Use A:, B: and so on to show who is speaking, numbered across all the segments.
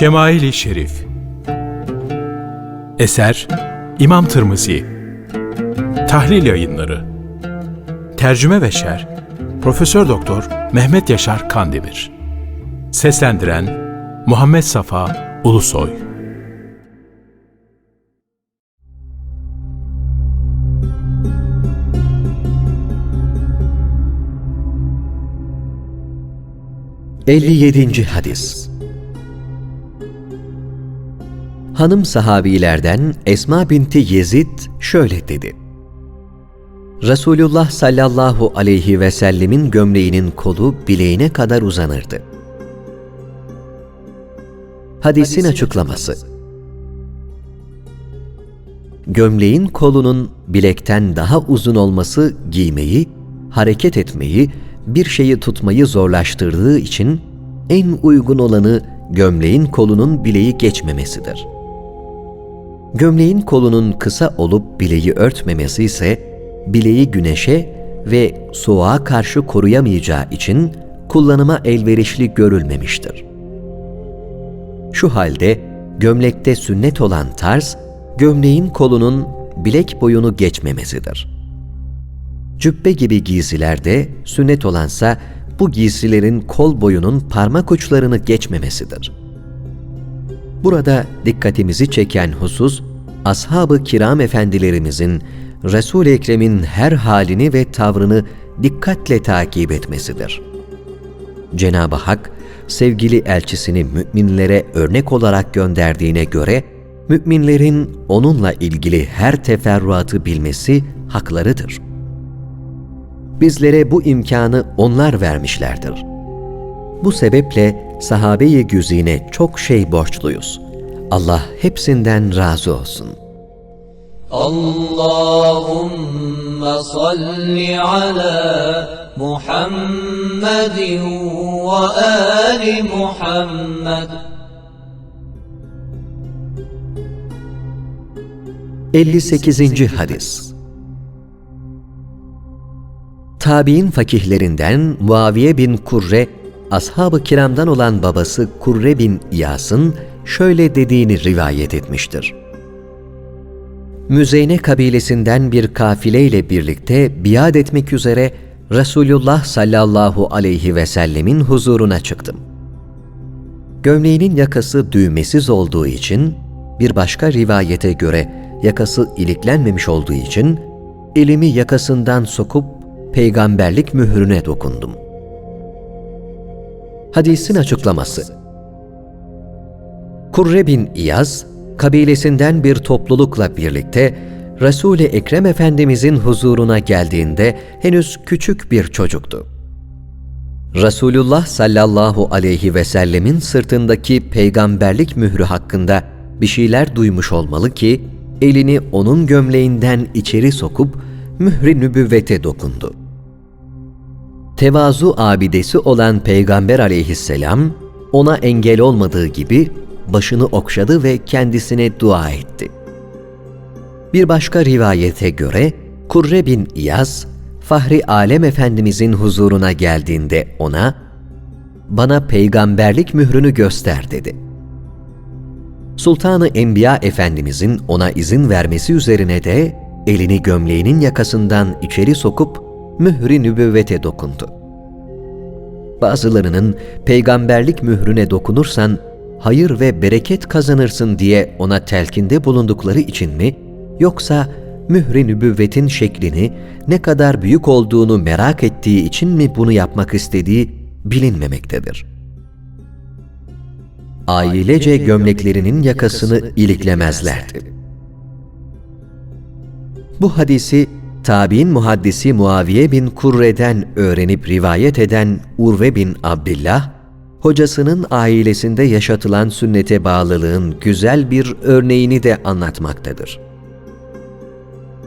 A: Şemail-i Şerif. Eser İmam Tırmızi Tahlil Yayınları. Tercüme ve Şer Profesör Doktor Mehmet Yaşar Kandemir. Seslendiren Muhammed Safa Ulusoy.
B: Elli yedinci Hadis Hanım sahabilerden Esma binti Yezid şöyle dedi. Resulullah sallallahu aleyhi ve sellemin gömleğinin kolu bileğine kadar uzanırdı. Hadisin açıklaması Gömleğin kolunun bilekten daha uzun olması giymeyi, hareket etmeyi, bir şeyi tutmayı zorlaştırdığı için en uygun olanı gömleğin kolunun bileği geçmemesidir. Gömleğin kolunun kısa olup bileği örtmemesi ise bileği güneşe ve soğuğa karşı koruyamayacağı için kullanıma elverişli görülmemiştir. Şu halde gömlekte sünnet olan tarz, gömleğin kolunun bilek boyunu geçmemesidir. Cübbe gibi giysilerde sünnet olansa bu giysilerin kol boyunun parmak uçlarını geçmemesidir. Burada dikkatimizi çeken husus, ashab-ı kiram efendilerimizin Resul-i Ekrem'in her halini ve tavrını dikkatle takip etmesidir. Cenab-ı Hak, sevgili elçisini müminlere örnek olarak gönderdiğine göre, müminlerin onunla ilgili her teferruatı bilmesi haklarıdır. Bizlere bu imkanı onlar vermişlerdir. Bu sebeple sahabe-i güzine çok şey borçluyuz. Allah hepsinden razı olsun.
C: Allahümme salli ala Muhammedin ve ali Muhammed
B: 58. Hadis Tabi'in fakihlerinden Muaviye bin Kurre ashab-ı kiramdan olan babası Kurre bin İyas'ın şöyle dediğini rivayet etmiştir. Müzeyne kabilesinden bir kafileyle birlikte biat etmek üzere Resulullah sallallahu aleyhi ve sellemin huzuruna çıktım. Gömleğinin yakası düğmesiz olduğu için, bir başka rivayete göre yakası iliklenmemiş olduğu için, elimi yakasından sokup peygamberlik mührüne dokundum. Hadisin açıklaması Kurre bin İyaz, kabilesinden bir toplulukla birlikte Resul-i Ekrem Efendimizin huzuruna geldiğinde henüz küçük bir çocuktu. Resulullah sallallahu aleyhi ve sellemin sırtındaki peygamberlik mührü hakkında bir şeyler duymuş olmalı ki, elini onun gömleğinden içeri sokup mühri nübüvvete dokundu. Tevazu abidesi olan Peygamber aleyhisselam, ona engel olmadığı gibi başını okşadı ve kendisine dua etti. Bir başka rivayete göre Kurre bin İyaz, Fahri Alem Efendimizin huzuruna geldiğinde ona, bana peygamberlik mührünü göster dedi. Sultanı Enbiya Efendimizin ona izin vermesi üzerine de elini gömleğinin yakasından içeri sokup mühri nübüvvete dokundu. Bazılarının peygamberlik mührüne dokunursan hayır ve bereket kazanırsın diye ona telkinde bulundukları için mi, yoksa mühri nübüvvetin şeklini ne kadar büyük olduğunu merak ettiği için mi bunu yapmak istediği bilinmemektedir. Ailece gömleklerinin yakasını iliklemezlerdi. Bu hadisi tabi'in muhaddisi Muaviye bin Kurre'den öğrenip rivayet eden Urve bin Abdullah, hocasının ailesinde yaşatılan sünnete bağlılığın güzel bir örneğini de anlatmaktadır.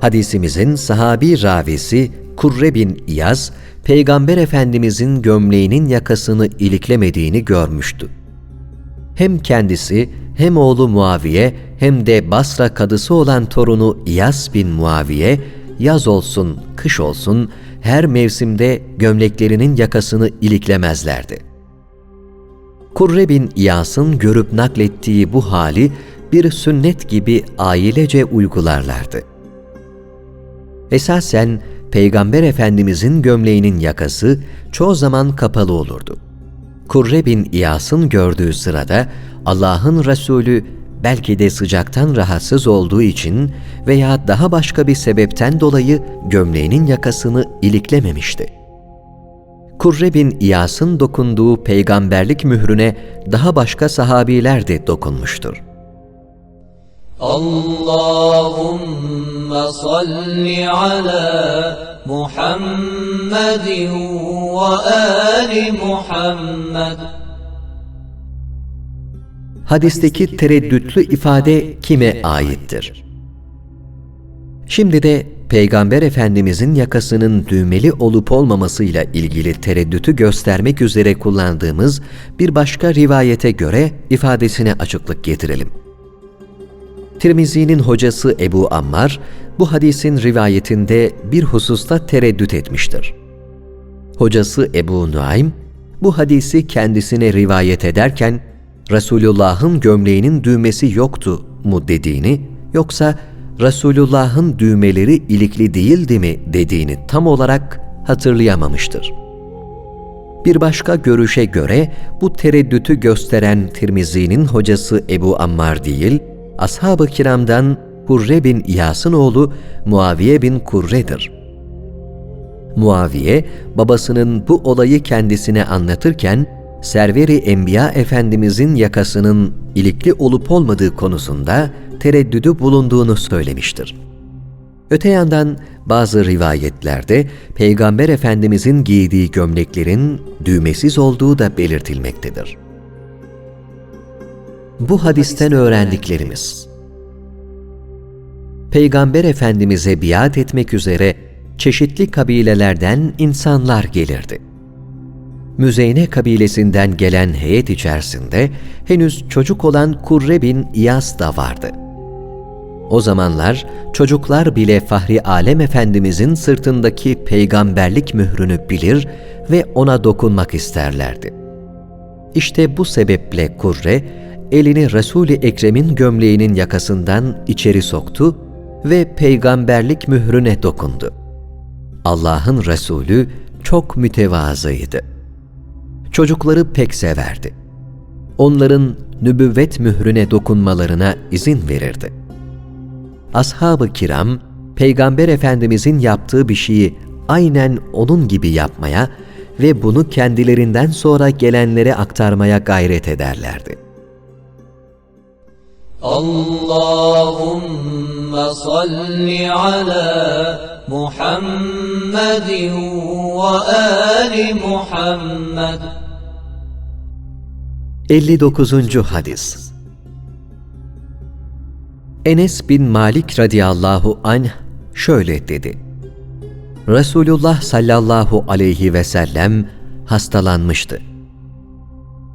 B: Hadisimizin sahabi ravisi Kurre bin İyaz, Peygamber Efendimizin gömleğinin yakasını iliklemediğini görmüştü. Hem kendisi hem oğlu Muaviye hem de Basra kadısı olan torunu İyas bin Muaviye, yaz olsun, kış olsun her mevsimde gömleklerinin yakasını iliklemezlerdi. Kurre bin İyas'ın görüp naklettiği bu hali bir sünnet gibi ailece uygularlardı. Esasen Peygamber Efendimizin gömleğinin yakası çoğu zaman kapalı olurdu. Kurre bin İyas'ın gördüğü sırada Allah'ın Resulü belki de sıcaktan rahatsız olduğu için veya daha başka bir sebepten dolayı gömleğinin yakasını iliklememişti. Kurre bin İyas'ın dokunduğu peygamberlik mührüne daha başka sahabiler de dokunmuştur.
C: Allahümme salli ala Muhammedin ve ali Muhammed
B: Hadisteki tereddütlü ifade kime aittir? Şimdi de Peygamber Efendimizin yakasının düğmeli olup olmamasıyla ilgili tereddütü göstermek üzere kullandığımız bir başka rivayete göre ifadesine açıklık getirelim. Tirmizi'nin hocası Ebu Ammar, bu hadisin rivayetinde bir hususta tereddüt etmiştir. Hocası Ebu Nuaym, bu hadisi kendisine rivayet ederken, Resulullah'ın gömleğinin düğmesi yoktu mu dediğini, yoksa Resulullah'ın düğmeleri ilikli değildi mi dediğini tam olarak hatırlayamamıştır. Bir başka görüşe göre bu tereddütü gösteren Tirmizi'nin hocası Ebu Ammar değil, ashab-ı kiramdan Kurre bin İyas'ın oğlu Muaviye bin Kurre'dir. Muaviye, babasının bu olayı kendisine anlatırken, Serveri Enbiya Efendimizin yakasının ilikli olup olmadığı konusunda tereddüdü bulunduğunu söylemiştir. Öte yandan bazı rivayetlerde Peygamber Efendimizin giydiği gömleklerin düğmesiz olduğu da belirtilmektedir. Bu hadisten öğrendiklerimiz Peygamber Efendimiz'e biat etmek üzere çeşitli kabilelerden insanlar gelirdi. Müzeyne kabilesinden gelen heyet içerisinde henüz çocuk olan Kurre bin İyas da vardı. O zamanlar çocuklar bile Fahri Alem Efendimizin sırtındaki peygamberlik mührünü bilir ve ona dokunmak isterlerdi. İşte bu sebeple Kurre, elini Resul-i Ekrem'in gömleğinin yakasından içeri soktu ve peygamberlik mührüne dokundu. Allah'ın Resulü çok mütevazıydı çocukları pek severdi. Onların nübüvvet mührüne dokunmalarına izin verirdi. Ashab-ı kiram, Peygamber Efendimizin yaptığı bir şeyi aynen onun gibi yapmaya ve bunu kendilerinden sonra gelenlere aktarmaya gayret ederlerdi.
C: Allahümme salli ala Muhammedin ve ali Muhammed
B: 59. Hadis Enes bin Malik radıyallahu anh şöyle dedi. Resulullah sallallahu aleyhi ve sellem hastalanmıştı.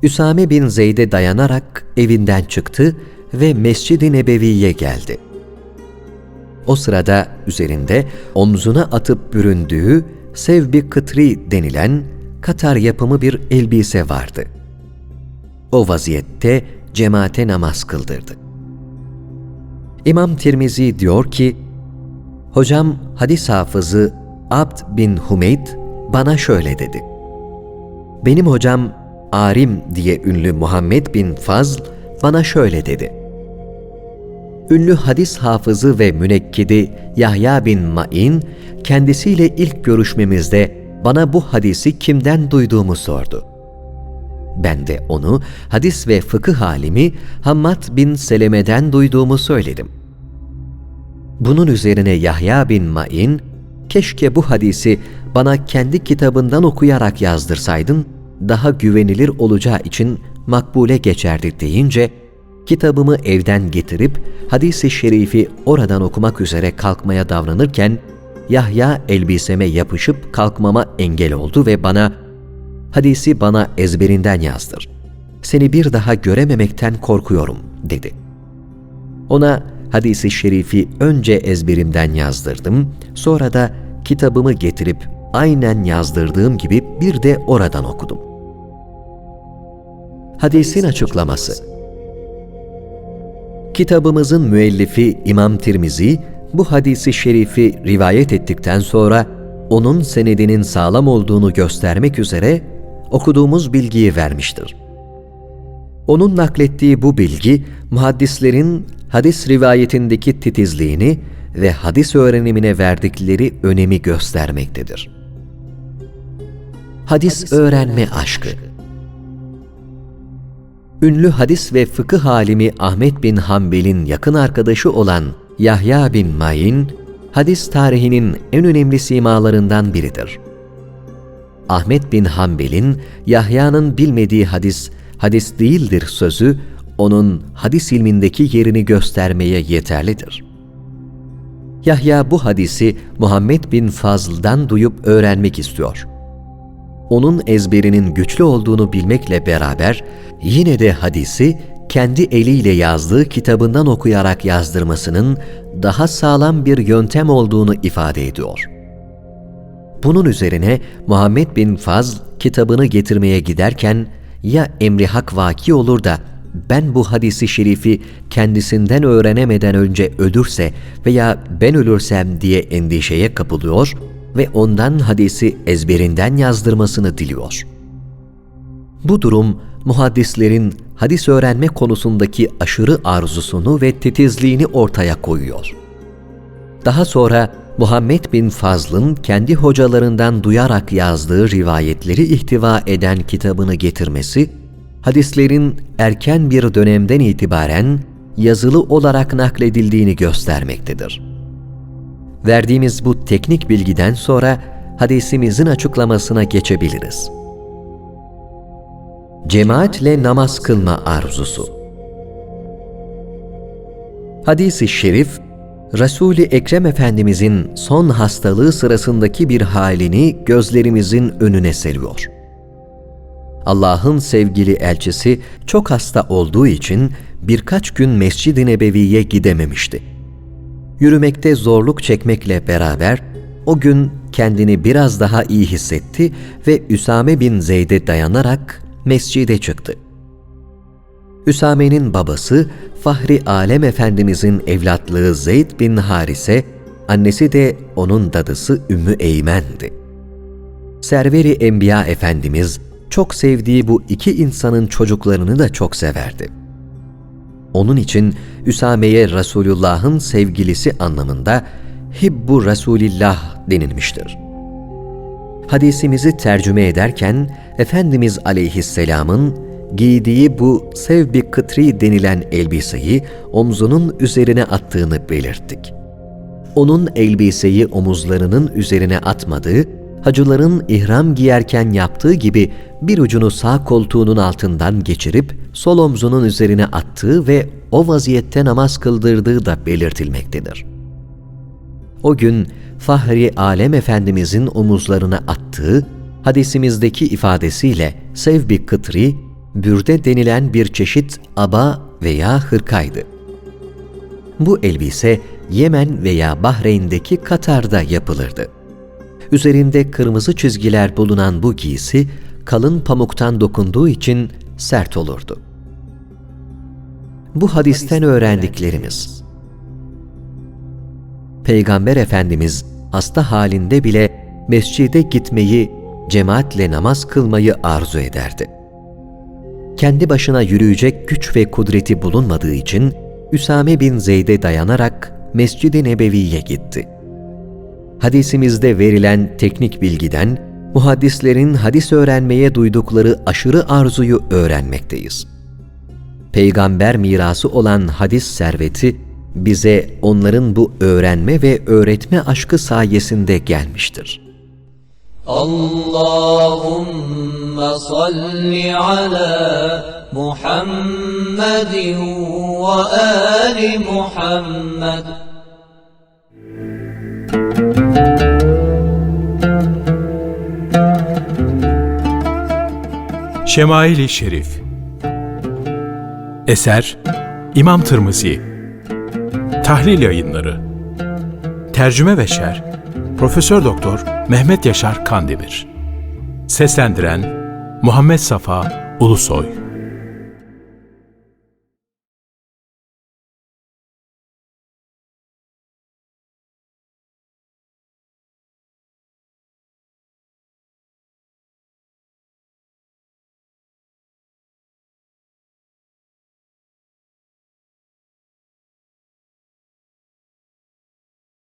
B: Üsame bin Zeyd'e dayanarak evinden çıktı ve Mescid-i Nebevi'ye geldi. O sırada üzerinde omzuna atıp büründüğü sevbi kıtri denilen Katar yapımı bir elbise vardı. O vaziyette cemaate namaz kıldırdı. İmam Tirmizi diyor ki, Hocam hadis hafızı Abd bin Humeyd bana şöyle dedi. Benim hocam Arim diye ünlü Muhammed bin Fazl bana şöyle dedi. Ünlü hadis hafızı ve münekkidi Yahya bin Ma'in kendisiyle ilk görüşmemizde bana bu hadisi kimden duyduğumu sordu. Ben de onu hadis ve fıkıh halimi Hammad bin Seleme'den duyduğumu söyledim. Bunun üzerine Yahya bin Ma'in, keşke bu hadisi bana kendi kitabından okuyarak yazdırsaydın, daha güvenilir olacağı için makbule geçerdi deyince, kitabımı evden getirip hadisi şerifi oradan okumak üzere kalkmaya davranırken, Yahya elbiseme yapışıp kalkmama engel oldu ve bana, hadisi bana ezberinden yazdır. Seni bir daha görememekten korkuyorum, dedi. Ona hadisi şerifi önce ezberimden yazdırdım, sonra da kitabımı getirip aynen yazdırdığım gibi bir de oradan okudum. Hadisin açıklaması Kitabımızın müellifi İmam Tirmizi bu hadisi şerifi rivayet ettikten sonra onun senedinin sağlam olduğunu göstermek üzere okuduğumuz bilgiyi vermiştir. Onun naklettiği bu bilgi muhaddislerin hadis rivayetindeki titizliğini ve hadis öğrenimine verdikleri önemi göstermektedir. Hadis öğrenme aşkı Ünlü hadis ve fıkıh alimi Ahmet bin Hanbel'in yakın arkadaşı olan Yahya bin Ma'in, hadis tarihinin en önemli simalarından biridir. Ahmet bin Hanbel'in Yahya'nın bilmediği hadis, hadis değildir sözü, onun hadis ilmindeki yerini göstermeye yeterlidir. Yahya bu hadisi Muhammed bin Fazl'dan duyup öğrenmek istiyor. Onun ezberinin güçlü olduğunu bilmekle beraber yine de hadisi kendi eliyle yazdığı kitabından okuyarak yazdırmasının daha sağlam bir yöntem olduğunu ifade ediyor. Bunun üzerine Muhammed bin Fazl kitabını getirmeye giderken ya emri hak vaki olur da ben bu hadisi şerifi kendisinden öğrenemeden önce ölürse veya ben ölürsem diye endişeye kapılıyor ve ondan hadisi ezberinden yazdırmasını diliyor. Bu durum muhaddislerin hadis öğrenme konusundaki aşırı arzusunu ve titizliğini ortaya koyuyor. Daha sonra Muhammed bin Fazl'ın kendi hocalarından duyarak yazdığı rivayetleri ihtiva eden kitabını getirmesi, hadislerin erken bir dönemden itibaren yazılı olarak nakledildiğini göstermektedir. Verdiğimiz bu teknik bilgiden sonra hadisimizin açıklamasına geçebiliriz. Cemaatle namaz kılma arzusu Hadis-i şerif, Resul-i Ekrem Efendimizin son hastalığı sırasındaki bir halini gözlerimizin önüne seriyor. Allah'ın sevgili elçisi çok hasta olduğu için birkaç gün Mescid-i Nebevi'ye gidememişti. Yürümekte zorluk çekmekle beraber o gün kendini biraz daha iyi hissetti ve Üsame bin Zeyd'e dayanarak mescide çıktı. Üsame'nin babası Fahri Alem Efendimizin evlatlığı Zeyd bin Harise, annesi de onun dadısı Ümmü Eymen'di. Serveri Enbiya Efendimiz çok sevdiği bu iki insanın çocuklarını da çok severdi. Onun için Üsame'ye Resulullah'ın sevgilisi anlamında Hibbu Resulillah denilmiştir. Hadisimizi tercüme ederken Efendimiz Aleyhisselam'ın giydiği bu sevbi kıtri denilen elbiseyi omzunun üzerine attığını belirttik. Onun elbiseyi omuzlarının üzerine atmadığı, hacıların ihram giyerken yaptığı gibi bir ucunu sağ koltuğunun altından geçirip sol omzunun üzerine attığı ve o vaziyette namaz kıldırdığı da belirtilmektedir. O gün Fahri Alem Efendimizin omuzlarına attığı hadisimizdeki ifadesiyle sevbi kıtri, bürde denilen bir çeşit aba veya hırkaydı. Bu elbise Yemen veya Bahreyn'deki Katar'da yapılırdı. Üzerinde kırmızı çizgiler bulunan bu giysi kalın pamuktan dokunduğu için sert olurdu. Bu hadisten öğrendiklerimiz Peygamber Efendimiz hasta halinde bile mescide gitmeyi, cemaatle namaz kılmayı arzu ederdi. Kendi başına yürüyecek güç ve kudreti bulunmadığı için Üsame bin Zeyd'e dayanarak Mescid-i Nebevi'ye gitti. Hadisimizde verilen teknik bilgiden muhaddislerin hadis öğrenmeye duydukları aşırı arzuyu öğrenmekteyiz. Peygamber mirası olan hadis serveti bize onların bu öğrenme ve öğretme aşkı sayesinde gelmiştir.
C: اللهم صل على محمد وآل محمد
A: Şemail-i Şerif Eser İmam Tirmizi Tahlil Yayınları Tercüme ve Şer Profesör Doktor Mehmet Yaşar Kandemir. Seslendiren Muhammed Safa Ulusoy